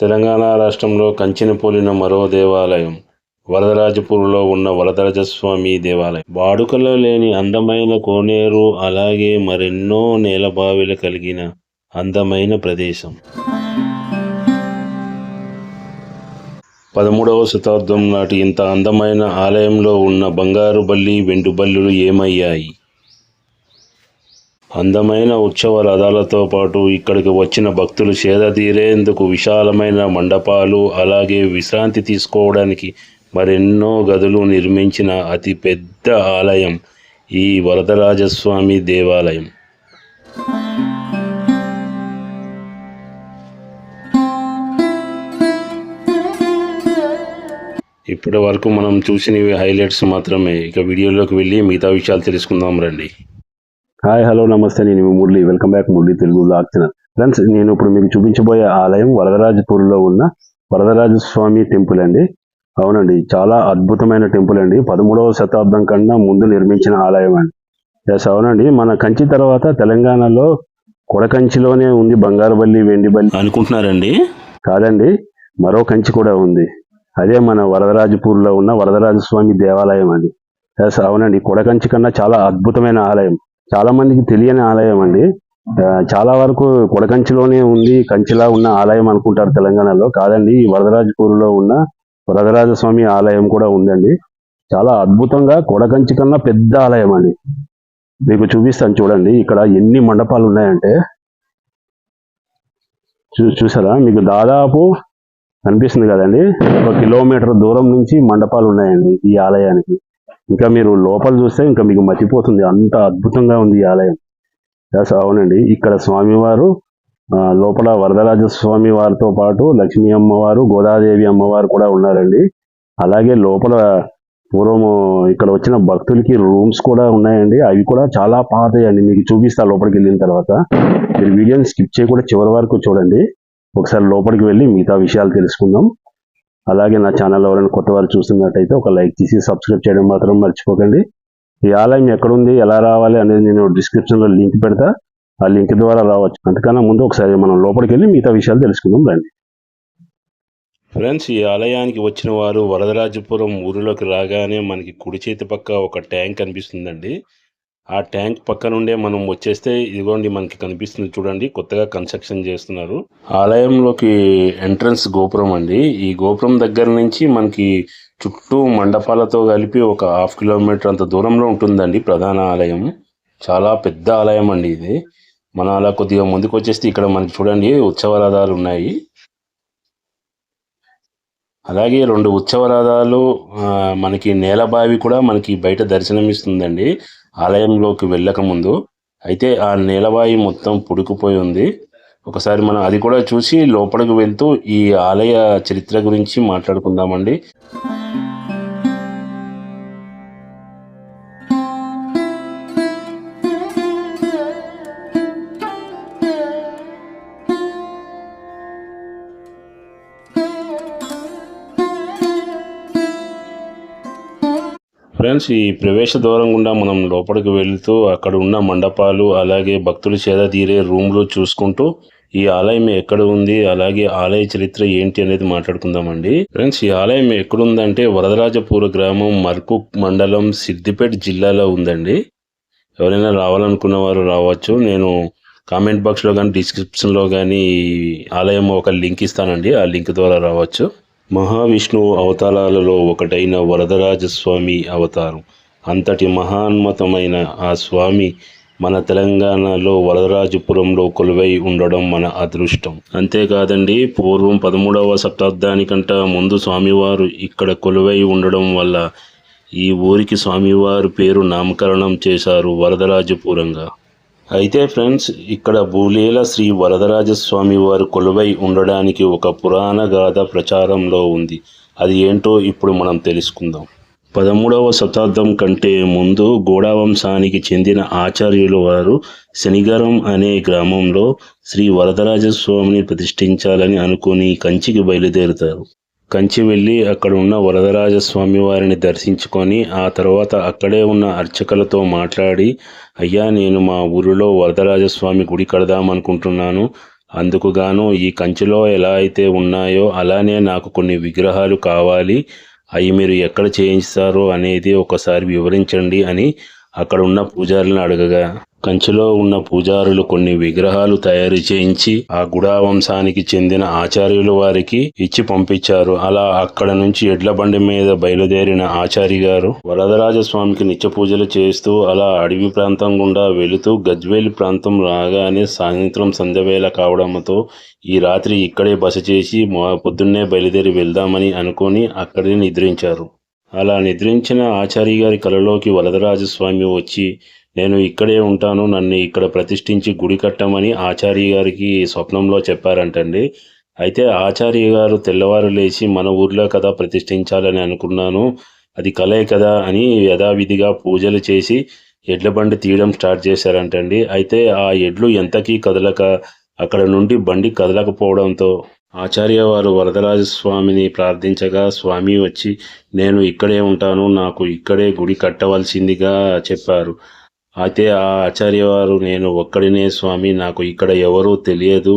తెలంగాణ రాష్ట్రంలో కంచినపోలిన మరో దేవాలయం వరదరాజపూర్లో ఉన్న వరదరాజస్వామి దేవాలయం. వాడుకలో లేని అందమైన కోనేరు అలాగే మరెన్నో నేలబావిలు కలిగిన అందమైన ప్రదేశం. పదమూడవ శతాబ్దం నాటి ఇంత అందమైన ఆలయంలో ఉన్న బంగారు బల్లి వెండు బల్లులు ఏమయ్యాయి? అందమైన ఉత్సవ రథాలతో పాటు ఇక్కడికి వచ్చిన భక్తులు సేద తీరేందుకు విశాలమైన మండపాలు అలాగే విశ్రాంతి తీసుకోవడానికి మరెన్నో గదులు నిర్మించిన అతి పెద్ద ఆలయం ఈ వరదరాజస్వామి దేవాలయం. ఇప్పటి వరకు మనం చూసినవి హైలైట్స్ మాత్రమే. ఇక వీడియోలోకి వెళ్ళి మిగతా విషయాలు తెలుసుకుందాం రండి. హాయ్ హలో నమస్తే. నేను మీ Murali. Welcome back Murali Telugu blog channel friends నేను ఇప్పుడు మీకు చూపించబోయే ఆలయం వరదరాజపూర్లో ఉన్న వరదరాజ స్వామి టెంపుల్ అండి. అవునండి చాలా అద్భుతమైన టెంపుల్ అండి. పదమూడవ శతాబ్దం కన్నా ముందు నిర్మించిన ఆలయం అండి. ఎస్ అవునండి. మన కంచి తర్వాత తెలంగాణలో కొడకంచిలోనే ఉంది బంగారుబల్లి వెండిబల్లి అనుకుంటున్నారండి. కాదండి మరో కంచి కూడా ఉంది. అదే మన వరదరాజపూర్లో ఉన్న వరదరాజస్వామి దేవాలయం అండి ఎస్ అవునండి. కొడకంచి కన్నా చాలా అద్భుతమైన ఆలయం. చాలా మందికి తెలియని ఆలయం అండి. చాలా వరకు కొడకంచిలోనే ఉంది కంచిలా ఉన్న ఆలయం అనుకుంటారు తెలంగాణలో. కాదండి వరదరాజపూర్లో ఉన్న వరదరాజ స్వామి ఆలయం కూడా ఉందండి. చాలా అద్భుతంగా కొడకంచి కన్నా పెద్ద ఆలయం అండి. మీకు చూపిస్తాను చూడండి ఇక్కడ ఎన్ని మండపాలు ఉన్నాయంటే. చూ చూసారా? మీకు దాదాపు కనిపిస్తుంది కదండి ఒక కిలోమీటర్ దూరం నుంచి మండపాలు ఉన్నాయండి ఈ ఆలయానికి. ఇంకా మీరు లోపల చూస్తే ఇంకా మీకు మర్చిపోతుంది అంత అద్భుతంగా ఉంది ఈ ఆలయం. ఎస్ అవునండి. ఇక్కడ స్వామివారు లోపల వరదరాజ స్వామి వారితో పాటు లక్ష్మీ అమ్మవారు గోదాదేవి అమ్మవారు కూడా ఉన్నారండి. అలాగే లోపల పూర్వము ఇక్కడ వచ్చిన భక్తులకి రూమ్స్ కూడా ఉన్నాయండి. అవి కూడా చాలా పాతయండి. మీకు చూపిస్తా లోపలికి వెళ్ళిన తర్వాత. మీరు వీడియోని స్కిప్ చేయకుండా చివరి వరకు చూడండి. ఒకసారి లోపలికి వెళ్ళి మిగతా విషయాలు తెలుసుకుందాం. అలాగే నా ఛానల్ ఎవరైనా కొత్త వారు చూస్తున్నట్టయితే ఒక లైక్ చేసి సబ్స్క్రైబ్ చేయడం మాత్రం మర్చిపోకండి. ఈ ఆలయం ఎక్కడుంది ఎలా రావాలి అనేది నేను డిస్క్రిప్షన్లో లింక్ పెడతా. ఆ లింక్ ద్వారా రావచ్చు. అంతకన్నా ముందు ఒకసారి మనం లోపలికి వెళ్ళి మిగతా విషయాలు తెలుసుకుందాం రండి. ఫ్రెండ్స్ ఈ ఆలయానికి వచ్చిన వారు వరదరాజపురం ఊరిలోకి రాగానే మనకి కుడి చేతి పక్క ఒక ట్యాంక్ కనిపిస్తుందండి. ఆ ట్యాంక్ పక్క నుండే మనం వచ్చేస్తే ఇదిగోండి మనకి కనిపిస్తుంది చూడండి కొత్తగా కన్స్ట్రక్షన్ చేస్తున్నారు. ఆలయంలోకి ఎంట్రన్స్ గోపురం అండి. ఈ గోపురం దగ్గర నుంచి మనకి చుట్టూ మండపాలతో కలిపి ఒక హాఫ్ కిలోమీటర్ అంత దూరంలో ఉంటుందండి ప్రధాన ఆలయం. చాలా పెద్ద ఆలయం అండి ఇది. మనం అలా కొద్దిగా ముందుకు వచ్చేస్తే ఇక్కడ మనకి చూడండి ఉత్సవ రథాలు ఉన్నాయి. అలాగే రెండు ఉత్సవ రథాలు మనకి నేలబావి కూడా మనకి బయట దర్శనమిస్తుందండి. ఆలయంలోకి వెళ్ళకముందు అయితే ఆ నేలవాయి మొత్తం పుడుకుపోయి ఉంది. ఒకసారి మనం అది కూడా చూసి లోపలికి వెళ్తూ ఈ ఆలయ చరిత్ర గురించి మాట్లాడుకుందామండి. ఫ్రెండ్స్ ఈ ప్రవేశ ద్వారం గుండా మనం లోపలికి వెళుతూ అక్కడ ఉన్న మండపాలు అలాగే భక్తులు చేత తీరే రూమ్లు చూసుకుంటూ ఈ ఆలయం ఎక్కడ ఉంది అలాగే ఆలయ చరిత్ర ఏంటి అనేది మాట్లాడుకుందామండి. ఫ్రెండ్స్ ఈ ఆలయం ఎక్కడుందంటే వరదరాజపూర్ గ్రామం మర్కుక్ మండలం సిద్దిపేట జిల్లాలో ఉందండి. ఎవరైనా రావాలనుకున్న వారు రావచ్చు. నేను కామెంట్ బాక్స్లో కానీ డిస్క్రిప్షన్లో కానీ ఆలయం ఒక లింక్ ఇస్తానండి. ఆ లింక్ ద్వారా రావచ్చు. మహావిష్ణువు అవతారాలలో ఒకటైన వరదరాజ స్వామి అవతారం. అంతటి మహాన్మతమైన ఆ స్వామి మన తెలంగాణలో వరదరాజపురంలో కొలువై ఉండడం మన అదృష్టం. అంతేకాదండి పూర్వం పదమూడవ శతాబ్దానికంట ముందు స్వామివారు ఇక్కడ కొలువై ఉండడం వల్ల ఈ ఊరికి స్వామివారి పేరు నామకరణం చేశారు వరదరాజపురంగా. అయితే ఫ్రెండ్స్ ఇక్కడ భూలేల శ్రీ వరదరాజస్వామి వారు కొలువై ఉండడానికి ఒక పురాణ గాథ ప్రచారంలో ఉంది. అది ఏంటో ఇప్పుడు మనం తెలుసుకుందాం. పదమూడవ శతాబ్దం కంటే ముందు గోడావంశానికి చెందిన ఆచార్యులు వారు శనిగరం అనే గ్రామంలో శ్రీ వరదరాజ స్వామిని ప్రతిష్ఠించాలని అనుకుని కంచికి బయలుదేరుతారు. కంచి వెళ్ళి అక్కడ ఉన్న వరదరాజ స్వామి వారిని దర్శించుకొని ఆ తర్వాత అక్కడే ఉన్న అర్చకులతో మాట్లాడి అయ్యా నేను మా ఊరిలో వరదరాజ స్వామి గుడి కడదామనుకుంటున్నాను. అందుకు గాను ఈ కంచిలో ఎలా అయితే ఉన్నాయో అలానే నాకు కొన్ని విగ్రహాలు కావాలి. అవి మీరు ఎక్కడ చేయించారో అనేది ఒకసారి వివరించండి అని అక్కడ ఉన్న పూజారులను అడగగా. కంచిలో ఉన్న పూజారులు కొన్ని విగ్రహాలు తయారు చేయించి ఆ గుడా వంశానికి చెందిన ఆచార్యులు వారికి ఇచ్చి పంపించారు. అలా అక్కడ నుంచి ఎడ్ల బండి మీద బయలుదేరిన ఆచారి గారు వరదరాజస్వామికి నిత్య పూజలు చేస్తూ అలా అడవి ప్రాంతం గుండా వెళుతూ గజ్వేల్ ప్రాంతం రాగానే సాయంత్రం సంధ్యవేళ కావడంతో ఈ రాత్రి ఇక్కడే బస చేసి మా పొద్దున్నే బయలుదేరి వెళ్దామని అనుకొని అక్కడే నిద్రించారు. అలా నిద్రించిన ఆచార్య గారి కలలోకి వరదరాజస్వామి వచ్చి నేను ఇక్కడే ఉంటాను నన్ను ఇక్కడ ప్రతిష్ఠించి గుడి కట్టమని ఆచార్య గారికి స్వప్నంలో చెప్పారంటండి. అయితే ఆచార్య గారు తెల్లవారు లేచి మన ఊర్లో కదా ప్రతిష్ఠించాలని అనుకున్నాను అది కలే కదా అని యథావిధిగా పూజలు చేసి ఎడ్ల బండి తీయడం స్టార్ట్ చేశారంటండి. అయితే ఆ ఎడ్లు ఎంతకీ కదలక అక్కడ నుండి బండి కదలకపోవడంతో ఆచార్య వారు వరదరాజ స్వామిని ప్రార్థించగా స్వామి వచ్చి నేను ఇక్కడే ఉంటాను నాకు ఇక్కడే గుడి కట్టవలసిందిగా చెప్పారు. అయితే ఆ ఆచార్యవారు నేను ఒక్కడినే స్వామి నాకు ఇక్కడ ఎవరూ తెలియదు.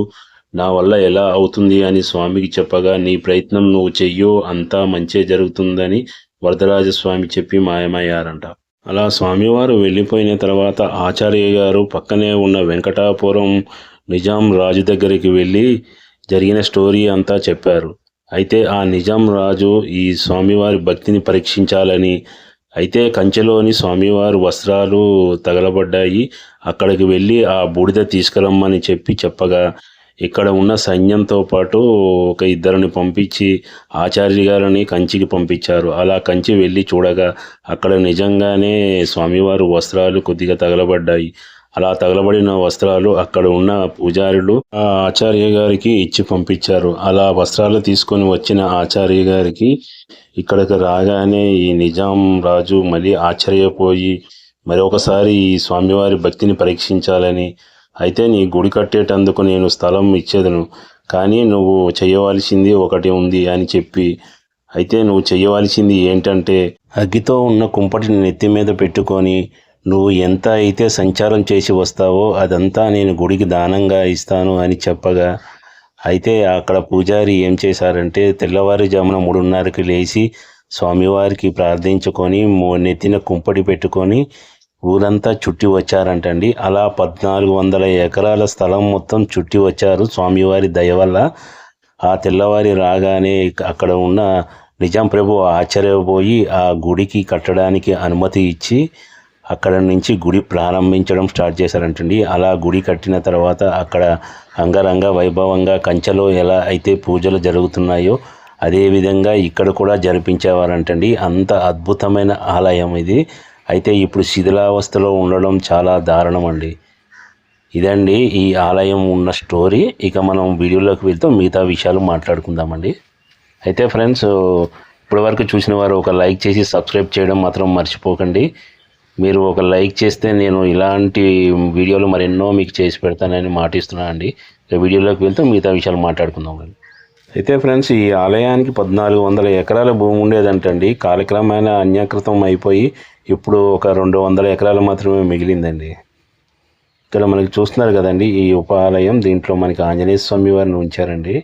నా వల్ల ఎలా అవుతుంది అని స్వామికి చెప్పగా నీ ప్రయత్నం నువ్వు చెయ్యో అంతా మంచే జరుగుతుందని వరదరాజ స్వామి చెప్పి మాయమయ్యారంట. అలా స్వామివారు వెళ్ళిపోయిన తర్వాత ఆచార్య గారు పక్కనే ఉన్న వెంకటాపురం నిజాం రాజు దగ్గరికి వెళ్ళి జరిగిన స్టోరీ అంతా చెప్పారు. అయితే ఆ నిజాం రాజు ఈ స్వామివారి భక్తిని పరీక్షించాలని అయితే కంచెలోని స్వామివారి వస్త్రాలు తగలబడ్డాయి. అక్కడికి వెళ్ళి ఆ బూడిద తీసుకురమ్మని చెప్పి చెప్పగా ఇక్కడ ఉన్న సైన్యంతో పాటు ఒక ఇద్దరిని పంపించి ఆచార్య గారిని కంచికి పంపించారు. అలా కంచి వెళ్ళి చూడగా అక్కడ నిజంగానే స్వామివారు వస్త్రాలు కొద్దిగా తగలబడ్డాయి. అలా తగలబడిన వస్త్రాలు అక్కడ ఉన్న పూజారులు ఆ ఆచార్య గారికి ఇచ్చి పంపించారు. అలా వస్త్రాలు తీసుకొని వచ్చిన ఆచార్య గారికి ఇక్కడికి రాగానే ఈ నిజాం రాజు మళ్ళీ ఆశ్చర్యపోయి మరొకసారి ఈ స్వామివారి భక్తిని పరీక్షించాలని. అయితే నీ గుడి కట్టేటందుకు నేను స్థలం ఇచ్చేదను కానీ నువ్వు చేయవలసింది ఒకటి ఉంది అని చెప్పి. అయితే నువ్వు చేయవలసింది ఏంటంటే అగ్గితో ఉన్న కుంపటిని నెత్తి మీద పెట్టుకొని నువ్వు ఎంత అయితే సంచారం చేసి వస్తావో అదంతా నేను గుడికి దానంగా ఇస్తాను అని చెప్పగా అయితే అక్కడ పూజారి ఏం చేశారంటే తెల్లవారుజామున మూడున్నరకి లేచి స్వామివారికి ప్రార్థించుకొని మో- నెత్తిన కుంపటి పెట్టుకొని ఊరంతా చుట్టి వచ్చారంటండి. అలా పద్నాలుగు వందల ఎకరాల స్థలం మొత్తం చుట్టి వచ్చారు స్వామివారి దయ వల్ల. ఆ తెల్లవారి రాగానే అక్కడ ఉన్న నిజాం ప్రభు ఆశ్చర్యపోయి ఆ గుడికి కట్టడానికి అనుమతి ఇచ్చి అక్కడ నుంచి గుడి ప్రారంభించడం స్టార్ట్ చేశారంటండి. అలా గుడి కట్టిన తర్వాత అక్కడ అంగరంగ వైభవంగా కంచెలో ఎలా అయితే పూజలు జరుగుతున్నాయో అదే విధంగా ఇక్కడ కూడా జరిపించేవారంటండి. అంత అద్భుతమైన ఆలయం ఇది. అయితే ఇప్పుడు శిథిలావస్థలో ఉండడం చాలా దారుణం అండి ఇదండి ఈ ఆలయం ఉన్న స్టోరీ. ఇక మనం వీడియోలోకి వెళ్తూ మిగతా విషయాలు మాట్లాడుకుందామండి. అయితే ఫ్రెండ్స్ ఇప్పటివరకు చూసిన వారు ఒక లైక్ చేసి సబ్స్క్రైబ్ చేయడం మాత్రం మర్చిపోకండి. మీరు ఒక లైక్ చేస్తే నేను ఇలాంటి వీడియోలు మరెన్నో మీకు చేసి పెడతానని మాటిస్తున్నాను అండి. వీడియోలోకి వెళ్తే మిగతా విషయాలు మాట్లాడుకుందాం అండి. అయితే ఫ్రెండ్స్ ఈ ఆలయానికి పద్నాలుగు వందల ఎకరాల భూమి ఉండేదంటండి. కాలక్రమేణా అన్యాకృతం అయిపోయి ఇప్పుడు ఒక రెండు వందల ఎకరాలు మాత్రమే మిగిలిందండి. ఇక్కడ మనకి చూస్తున్నారు కదండి ఈ ఉపాలయం దీంట్లో మనకి ఆంజనేయ స్వామి వారిని ఉంచారండి.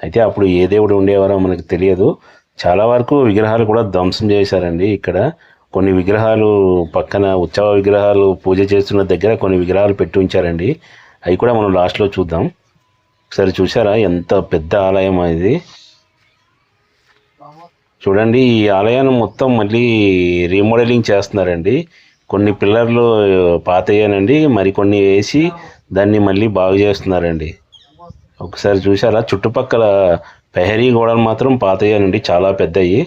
అయితే అప్పుడు ఏ దేవుడు ఉండేవారో మనకు తెలియదు. చాలా వరకు విగ్రహాలు కూడా ధ్వంసం చేశారండి ఇక్కడ. కొన్ని విగ్రహాలు పక్కన ఉత్సవ విగ్రహాలు పూజ చేస్తున్న దగ్గర కొన్ని విగ్రహాలు పెట్టి ఉంచారండి. అవి కూడా మనం లాస్ట్లో చూద్దాం. ఒకసారి చూసారా ఎంత పెద్ద ఆలయం ఇది. చూడండి ఈ ఆలయాన్ని మొత్తం మళ్ళీ రీమోడలింగ్ చేస్తున్నారండి. కొన్ని పిల్లర్లు పాతయ్యానండి మరికొన్ని వేసి దాన్ని మళ్ళీ బాగు చేస్తున్నారండి. ఒకసారి చూసారా చుట్టుపక్కల పెహరీ గోడలు మాత్రం పాతయ్యానండి చాలా పెద్దవి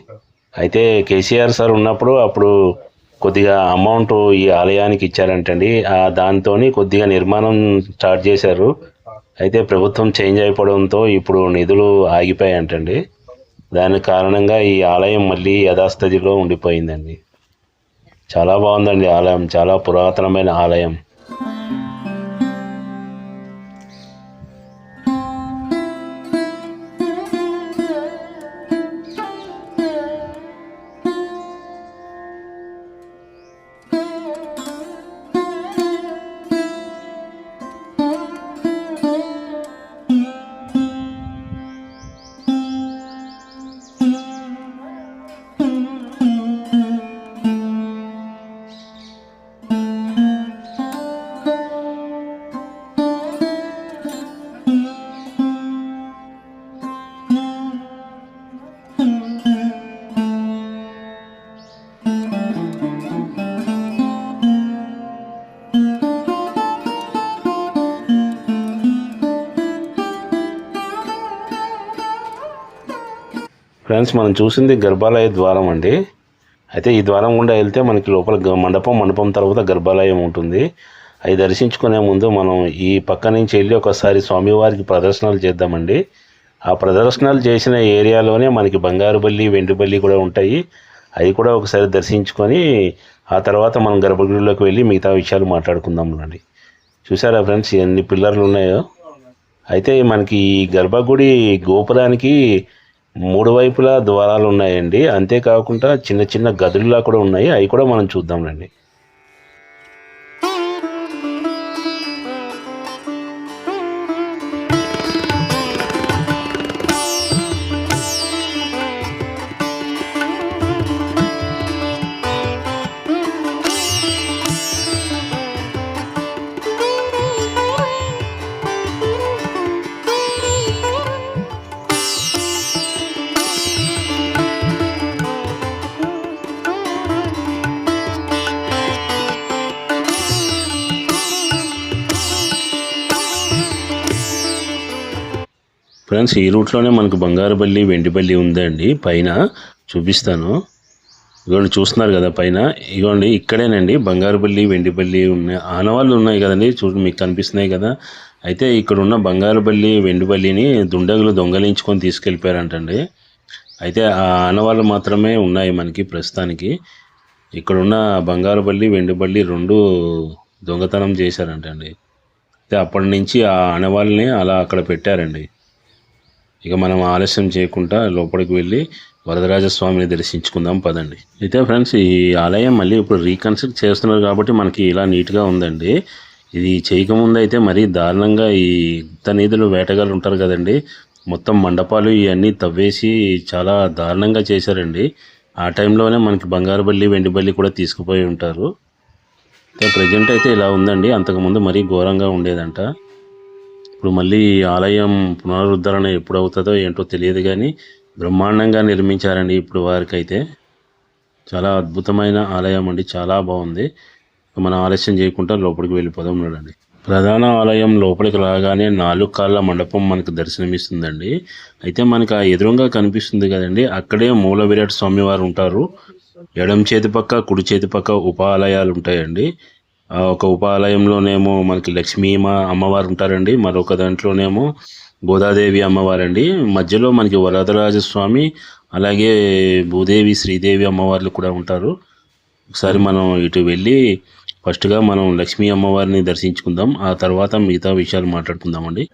అయితే కేసీఆర్ సార్ ఉన్నప్పుడు అప్పుడు కొద్దిగా అమౌంట్ ఈ ఆలయానికి ఇచ్చారంటండి. ఆ దాంతో కొద్దిగా నిర్మాణం స్టార్ట్ చేశారు. అయితే ప్రభుత్వం చేంజ్ అయిపోవడంతో ఇప్పుడు నిధులు ఆగిపోయాయంటండి. దాని కారణంగా ఈ ఆలయం మళ్ళీ యథాస్థితిలో ఉండిపోయిందండి. చాలా బాగుందండి ఆలయం. చాలా పురాతనమైన ఆలయం. ఫ్రెండ్స్ మనం చూసింది గర్భాలయ ద్వారం అండి. అయితే ఈ ద్వారం గుండా వెళ్తే మనకి లోపల గ- మండపం మండపం తర్వాత గర్భాలయం ఉంటుంది. అవి దర్శించుకునే ముందు మనం ఈ పక్క నుంచి వెళ్ళి ఒకసారి స్వామివారికి ప్రదర్శనలు చేద్దామండి. ఆ ప్రదర్శనలు చేసిన ఏరియాలోనే మనకి బంగారు బల్లి వెండి బల్లి కూడా ఉంటాయి. అవి కూడా ఒకసారి దర్శించుకొని ఆ తర్వాత మనం గర్భగుడిలోకి వెళ్ళి మిగతా విషయాలు మాట్లాడుకుందాంలండి చూసారా ఫ్రెండ్స్ ఎన్ని పిల్లర్లు ఉన్నాయో? అయితే మనకి ఈ గర్భగుడి గోపురానికి మూడు వైపులా ద్వారాలు ఉన్నాయండి అంతేకాకుండా చిన్న చిన్న గదులులా కూడా ఉన్నాయి. అవి కూడా మనం చూద్దాంలండి. ఫ్రెండ్స్ ఈ రూట్లోనే మనకు బంగారు బల్లి వెండి బల్లి ఉందండి. పైన చూపిస్తాను. ఇగోండి చూస్తున్నారు కదా పైన. ఇగోండి ఇక్కడేనండి. బంగారు బల్లి వెండి బల్లి ఉన్నాయి ఆనవాళ్ళు ఉన్నాయి కదండి. చూడండి మీకు కనిపిస్తున్నాయి కదా. అయితే ఇక్కడ ఉన్న బంగారు బల్లి వెండి బల్లిని దుండగులు దొంగలించుకొని తీసుకెళ్ళిపోయారంటండి. అయితే ఆ ఆనవాళ్ళు మాత్రమే ఉన్నాయి మనకి ప్రస్తుతానికి. ఇక్కడున్న బంగారు బల్లి వెండి బల్లి రెండు దొంగతనం చేశారంటండి. అయితే అప్పటి నుంచి ఆ ఆనవాళ్ళని అలా అక్కడ పెట్టారండి. ఇక మనం ఆలస్యం చేయకుండా లోపలికి వెళ్ళి వరదరాజస్వామిని దర్శించుకుందాం పదండి. అయితే ఫ్రెండ్స్ ఈ ఆలయం మళ్ళీ ఇప్పుడు రీకన్స్ట్రక్ట్ చేస్తున్నారు కాబట్టి మనకి ఇలా నీట్గా ఉందండి. ఇది చేయకముందు అయితే మరీ దారుణంగా ఈ నీధులు వేటగాళ్ళు ఉంటారు కదండి. మొత్తం మండపాలు ఇవన్నీ తవ్వేసి చాలా దారుణంగా చేశారండి. ఆ టైంలోనే మనకి బంగారు బల్లి వెండి బల్లి కూడా తీసుకుపోయి ఉంటారు. ప్రజెంట్ అయితే ఇలా ఉందండి. అంతకుముందు మరీ ఘోరంగా ఉండేదంట. ఇప్పుడు మళ్ళీ ఈ ఆలయం పునరుద్ధరణ ఎప్పుడు అవుతుందో ఏంటో తెలియదు కానీ బ్రహ్మాండంగా నిర్మించారండి ఇప్పుడు వారికైతే. చాలా అద్భుతమైన ఆలయం అండి చాలా బాగుంది. మనం ఆలస్యం చేయకుండా లోపలికి వెళ్ళిపోదాం చూడండి. ప్రధాన ఆలయం లోపలికి రాగానే నాలుగు కాళ్ళ మండపం మనకు దర్శనమిస్తుందండి. అయితే మనకు ఆ ఎదురుగా కనిపిస్తుంది కదండి అక్కడే మూల విరాట్ స్వామి వారు ఉంటారు. ఎడం చేతి పక్క కుడి చేతి పక్క ఉపాలయాలు ఉంటాయండి. ఒక ఉపాలయంలోనేమో మనకి లక్ష్మీ మా- అమ్మవారు ఉంటారండి. మరొక దాంట్లోనేమో గోదాదేవి అమ్మవారండి. మధ్యలో మనకి వరదరాజ స్వామి అలాగే భూదేవి శ్రీదేవి అమ్మవార్లు కూడా ఉంటారు. ఒకసారి మనం ఇటు వెళ్ళి ఫస్ట్గా మనం లక్ష్మీ అమ్మవారిని దర్శించుకుందాం. ఆ తర్వాత మిగతా విషయాలు మాట్లాడుకుందామండి.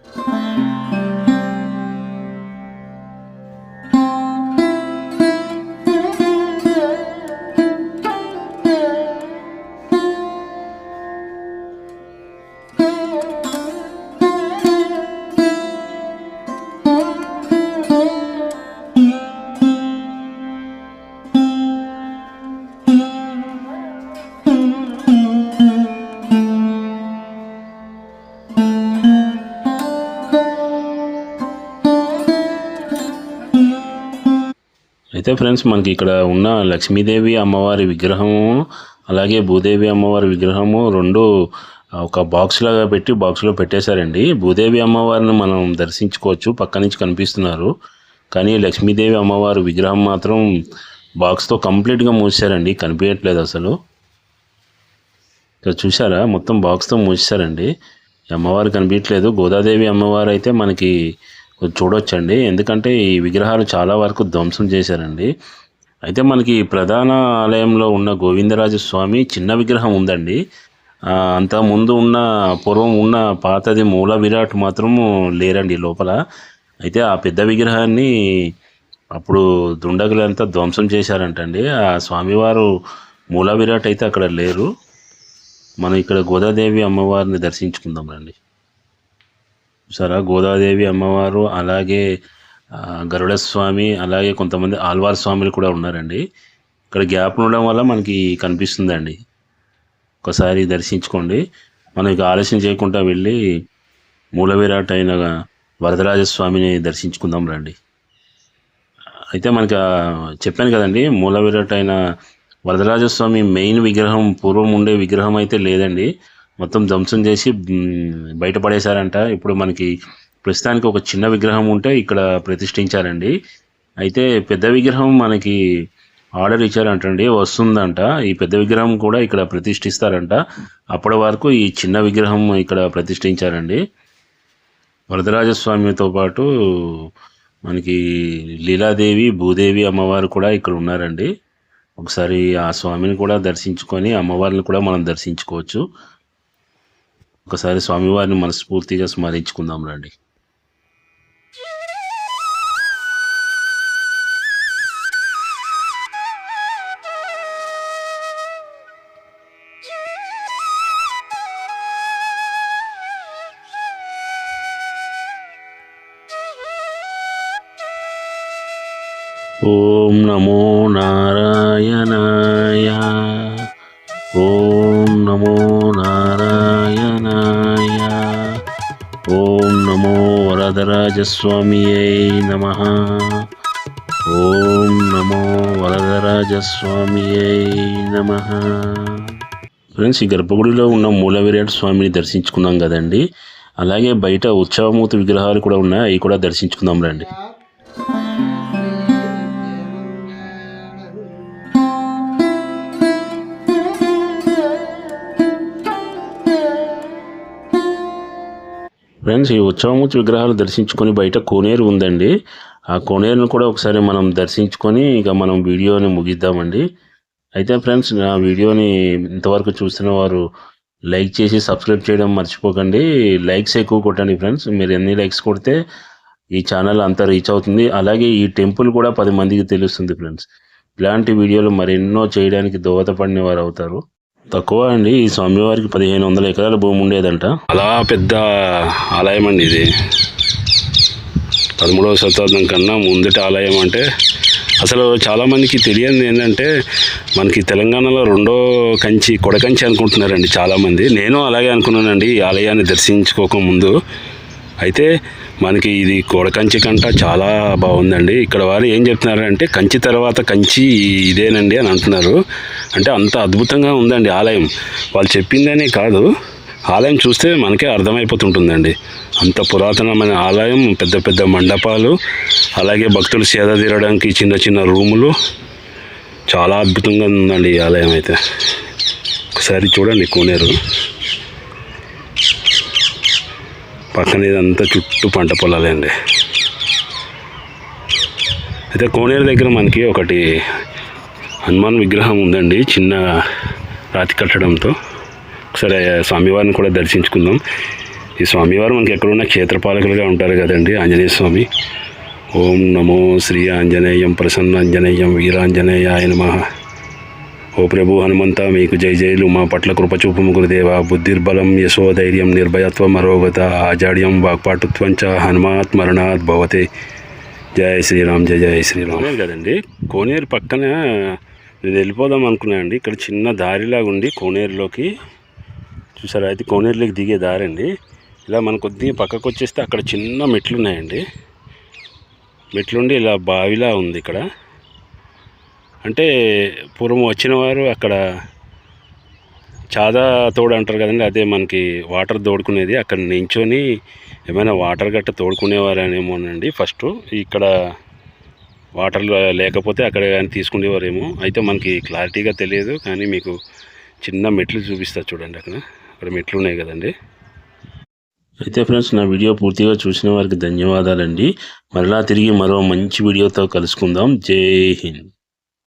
ఫ్రెండ్స్ మనకి ఇక్కడ ఉన్న లక్ష్మీదేవి అమ్మవారి విగ్రహము అలాగే భూదేవి అమ్మవారి విగ్రహము రెండు ఒక బాక్స్ లాగా పెట్టి బాక్స్లో పెట్టేశారండి. భూదేవి అమ్మవారిని మనం దర్శించుకోవచ్చు పక్క నుంచి కనిపిస్తున్నారు. కానీ లక్ష్మీదేవి అమ్మవారి విగ్రహం మాత్రం బాక్స్తో కంప్లీట్గా మూసారండి కనిపించట్లేదు అసలు. ఇక్కడ చూసారా మొత్తం బాక్స్తో మూసారండి అమ్మవారు కనిపించట్లేదు. గోదాదేవి అమ్మవారు అయితే మనకి చూడొచ్చండి. ఎందుకంటే ఈ విగ్రహాలు చాలా వరకు ధ్వంసం చేశారండి. అయితే మనకి ప్రధాన ఆలయంలో ఉన్న గోవిందరాజు స్వామి చిన్న విగ్రహం ఉందండి. అంత ముందు ఉన్న పూర్వం ఉన్న పాతది మూల విరాట్ మాత్రము లేరండి లోపల. అయితే ఆ పెద్ద విగ్రహాన్ని అప్పుడు దుండగులంతా ధ్వంసం చేశారంటండి. ఆ స్వామివారు మూల విరాట్ అయితే అక్కడ లేరు. మనం ఇక్కడ గోదాదేవి అమ్మవారిని దర్శించుకుందాం రండి. సరే గోదాదేవి అమ్మవారు అలాగే గరుడ స్వామి అలాగే కొంతమంది ఆల్వార్ స్వాములు కూడా ఉన్నారండి. ఇక్కడ గ్యాప్ ఉండడం వల్ల మనకి కనిపిస్తుందండి. ఒకసారి దర్శించుకోండి. మనం ఇక ఆలస్యం చేయకుండా వెళ్ళి మూల విరాట్ అయిన వరదరాజ స్వామిని దర్శించుకుందాం రండి. అయితే మనకి చెప్పాను కదండి మూల విరాట్ అయిన వరదరాజస్వామి మెయిన్ విగ్రహం పూర్వం ఉండే విగ్రహం అయితే లేదండి. మొత్తం ధ్వంసం చేసి బయటపడేశారంట. ఇప్పుడు మనకి ప్రస్తుతానికి ఒక చిన్న విగ్రహం ఉంటే ఇక్కడ ప్రతిష్ఠించారండి. అయితే పెద్ద విగ్రహం మనకి ఆర్డర్ ఇచ్చారంటండి వస్తుందంట. ఈ పెద్ద విగ్రహం కూడా ఇక్కడ ప్రతిష్ఠిస్తారంట. అప్పటి వరకు ఈ చిన్న విగ్రహం ఇక్కడ ప్రతిష్ఠించారండి. వరదరాజస్వామితో పాటు మనకి లీలాదేవి భూదేవి అమ్మవారు కూడా ఇక్కడ ఉన్నారండి. ఒకసారి ఆ స్వామిని కూడా దర్శించుకొని అమ్మవారిని కూడా మనం దర్శించుకోవచ్చు. ఒకసారి స్వామివారిని మనస్ఫూర్తిగా స్మరించుకుందాం రండి. ఓం నమో నారాయణాయ వరదరాజస్వామియై నమ. ఓం నమో వరదరాజస్వామియై నమ. ఫ్రెండ్స్ ఈ గర్భగుడిలో ఉన్న మూల విరాట్ స్వామిని దర్శించుకున్నాం కదండి. అలాగే బయట ఉత్సవమూర్తి విగ్రహాలు కూడా ఉన్నాయి అవి కూడా దర్శించుకుందాం రండి. ఫ్రెండ్స్ ఈ ఉత్సవమూర్తి విగ్రహాలు దర్శించుకొని బయట కోనేరు ఉందండి. ఆ కోనేరును కూడా ఒకసారి మనం దర్శించుకొని ఇక మనం వీడియోని ముగిద్దామండి. అయితే ఫ్రెండ్స్ నా వీడియోని ఇంతవరకు చూస్తున్న వారు లైక్ చేసి సబ్స్క్రైబ్ చేయడం మర్చిపోకండి. లైక్స్ ఎక్కువ కొట్టండి ఫ్రెండ్స్ మీరు ఎన్ని లైక్స్ కొడితే ఈ ఛానల్ అంతా రీచ్ అవుతుంది. అలాగే ఈ టెంపుల్ కూడా పది మందికి తెలుస్తుంది ఫ్రెండ్స్ ఇలాంటి వీడియోలు మరెన్నో చేయడానికి దోహదపడిన వారు అవుతారు. తక్కువ అండి. ఈ స్వామివారికి పదిహేను వందల ఎకరాల భూమి ఉండేదంట. అలా పెద్ద ఆలయం అండి ఇది. పదమూడవ శతాబ్దం కన్నా ముందటి ఆలయం అంటే అసలు చాలామందికి తెలియదు ఏంటంటే మనకి తెలంగాణలో రెండో కంచి కొడకంచి అనుకుంటున్నారండి చాలామంది నేను అలాగే అనుకున్నానండి ఈ ఆలయాన్ని దర్శించుకోక ముందు. అయితే మనకి ఇది కోడ కంచి కంట చాలా బాగుందండి. ఇక్కడ వారు ఏం చెప్తున్నారంటే కంచి తర్వాత కంచి ఇదేనండి అని అంటున్నారు. అంటే అంత అద్భుతంగా ఉందండి ఆలయం. వాళ్ళు చెప్పిందనే కాదు ఆలయం చూస్తే మనకే అర్థమైపోతుంటుందండి. అంత పురాతనమైన ఆలయం పెద్ద పెద్ద మండపాలు అలాగే భక్తులు సేద తీరడానికి చిన్న చిన్న రూములు. చాలా అద్భుతంగా ఉందండి ఈ ఆలయం అయితే. ఒకసారి చూడండి కోనేరు. పక్కన ఇదంతా చుట్టూ పంట పొలాలే అండి. అయితే కోనేరు దగ్గర మనకి ఒకటి హనుమాన్ విగ్రహం ఉందండి చిన్న రాతి కట్టడంతో. ఒకసారి స్వామివారిని కూడా దర్శించుకుందాం. ఈ స్వామివారు మనకి ఎక్కడున్న క్షేత్రపాలకులుగా ఉంటారు కదండి ఆంజనేయ స్వామి. ఓం నమో శ్రీ ఆంజనేయం ప్రసన్న ఆంజనేయం వీరాంజనేయ ఆయన మహా ఓ ప్రభు హనుమంత మీకు జై జైలు. మా పట్ల కృపచూపము గురుదేవ. బుద్ధిర్బలం యశోధైర్యం నిర్భయత్వం అరోగత ఆజాడ్యం వాక్పాటుత్వంచ హనుమాత్ మరణాత్ భవతే. జయ శ్రీరామ్ జయ జయ శ్రీరామ్. కదండి? కోనేరు పక్కన నేను వెళ్ళిపోదాం అనుకున్నాను అండి ఇక్కడ చిన్న దారిలాగా ఉండి కోనేరులోకి. చూసారా? అయితే కోనేరులోకి దిగే దారి అండి ఇలా మన కొద్దిగా పక్కకు వచ్చేస్తే అక్కడ చిన్న మెట్లు ఉన్నాయండి మెట్లుండి ఇలా బావిలా ఉంది ఇక్కడ. అంటే పూర్వం వచ్చిన వారు అక్కడ చాదా తోడు అంటారు కదండి. అదే మనకి వాటర్ తోడుకునేది. అక్కడ నించొని ఏమైనా వాటర్ గట్ట తోడుకునేవారేమోనండి. ఫస్ట్ ఇక్కడ వాటర్ లేకపోతే అక్కడ కానీ తీసుకునేవారేమో. అయితే మనకి క్లారిటీగా తెలియదు. కానీ మీకు చిన్న మెట్లు చూపిస్తా చూడండి అక్కడ. అక్కడ మెట్లు ఉన్నాయి కదండి. అయితే ఫ్రెండ్స్ నా వీడియో పూర్తిగా చూసిన వారికి ధన్యవాదాలండి. మరలా తిరిగి మరో మంచి వీడియోతో కలుసుకుందాం. జై హింద్.